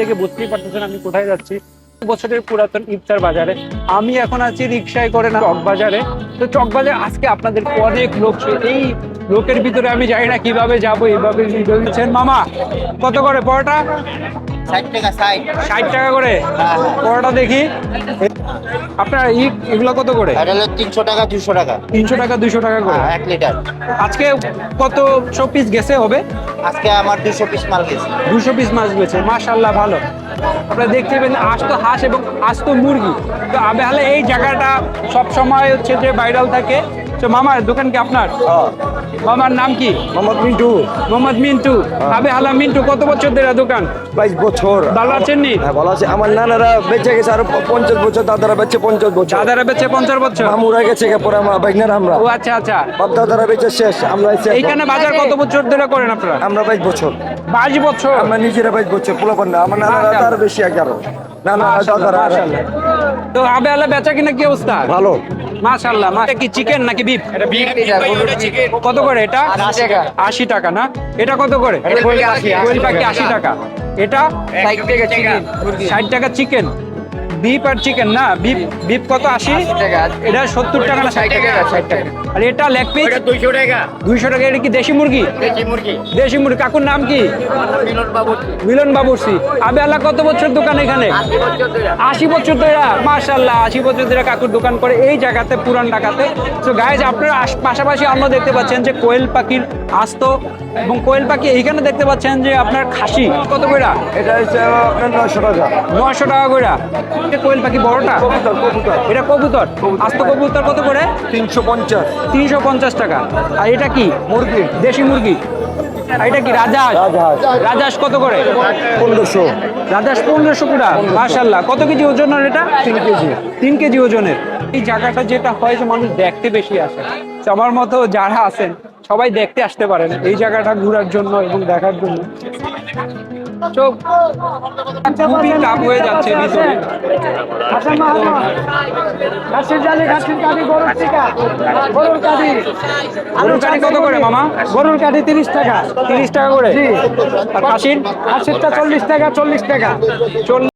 দেখে বুঝতেই পারতেছেন আমি কোথায় যাচ্ছি। বছরের পুরাতন ইফতার বাজারে। আমি এখন আছি রিক্সায় করে না চক বাজারে তো চক বাজারে আজকে আপনাদের অনেক লোক। এই লোকের ভিতরে আমি জানি না কীভাবে যাব, এইভাবে মামা, কত করে পরোটা? ষাট টাকা ষাট। টাকা করে? হ্যাঁ। পরোটা দেখি। আপনার এগুলো কত করে? তিনশো টাকা দুশো টাকা। তিনশো টাকা দুশো টাকা করে? হ্যাঁ, এক লিটার। আজকে কত শো পিস গেছে হবে? আজকে আমার দুশো পিস মাল গেছে। দুশো পিস মাছ গেছে মাশাল্লাহ ভালো। আপনারা দেখতে পেলেন আস্ত হাঁস এবং আস্ত মুরগি। তো আবেহালে এই জায়গাটা সব সময় হচ্ছে যে ভাইরাল থাকে। মামার দোকান কি আপনার? মামার নাম কি? মোহাম্মদ মিন্টু। মোহাম্মদ মিন্টু। আবে হালা মিন্টু কত বছর ধরে দোকান? বাইশ বছর। ভালো আছেন নি? হ্যাঁ ভালো আছে। আমার নানারা বেঁচে গেছে আর পঞ্চাশ বছর দাদারা বেঁচে পঞ্চাশ বছর। দাদারা বেচে পঞ্চাশ বছর? মামুরা গেছে পরে আমার বাইকনার আমরা। ও আচ্ছা আচ্ছা। বাপ দাদারা বেঁচে শেষ আমরা এইখানে বাজার কত বছর ধরে করেন আপনারা? আমরা বাইশ বছর। বাইশ বছর? আমরা নিজেরা বাইশ বছর পোলাপান না আমার নানারা। তার বেশি এগারো। নানা মাশাআল্লাহ, দাদারা। তো আবে আলা বেচা কিনা কি অবস্থা? ভালো। মাশাআল্লাহ মা কি চিকেন নাকি বিফ কত করে এটা? আশি টাকা। আশি টাকা না? এটা কত করে? এটা কোয়েল পাখি, আশি। টাকা। আশি টাকা। এটা? ষাট টাকা চিকেন বিফ আর চিকেন না? বিপ বিপ কত? আশি? এটা সত্তর টাকা না? ষাট টাকা ষাট টাকা। আর এটা লেগ পিস দুইশো টাকা। দুইশো টাকা এটা কি দেশি মুরগি? কেজি মুরগি। দেশি মুরগি। কাকুর নাম কি? মিলন বাবু মিলন বাবুর্সি আবে আল্লাহ কত বছর দোকান এখানে? আশি বছর ধরে। আশি বছর ধরে? মার্শাল্লাহ আশি বছর ধরে কাকুর দোকান করে এই জায়গাতে পুরান ঢাকাতে। তো গাইজ আপনারা পাশাপাশি আমরা দেখতে পাচ্ছেন যে কোয়েল পাখির আস্ত এবং কোয়েল পাখি এইখানে দেখতে পাচ্ছেন যে আপনার খাসি। কত কইরা? এটা হচ্ছে আপনার নয়শো টাকা। নশো টাকা কইরা। কোয়েল পাখি বড়টা? এটা কবুতর? আস্ত কবুতর কত করে? তিনশো পঞ্চাশ। তিনশো পঞ্চাশ টাকা। আর এটা কি? মুরগি। দেশি মুরগি। আর এটা কি রাজহাঁস। রাজহাঁস। কত করে? পনেরোশো। রাজহাঁস পনেরোশো কুড়া মার্শাল্লাহ কত কেজি ওজনের এটা? তিন কেজি। তিন কেজি ওজনের। এই জায়গাটা যেটা হয় যে মানুষ দেখতে বেশি আসে। আমার মতো যারা আছেন সবাই দেখতে আসতে পারেন এই জায়গাটা ঘোরার জন্য এবং দেখার জন্য। খুবই টাপ হয়ে যাচ্ছে ভিতরে। গরুর কাঠি। কত করে মামা? গরুর কাঠি তিরিশ টাকা। তিরিশ টাকা করে? আর খাসির? খাসিরটা চল্লিশ টাকা চল্লিশ টাকা। চল্লিশ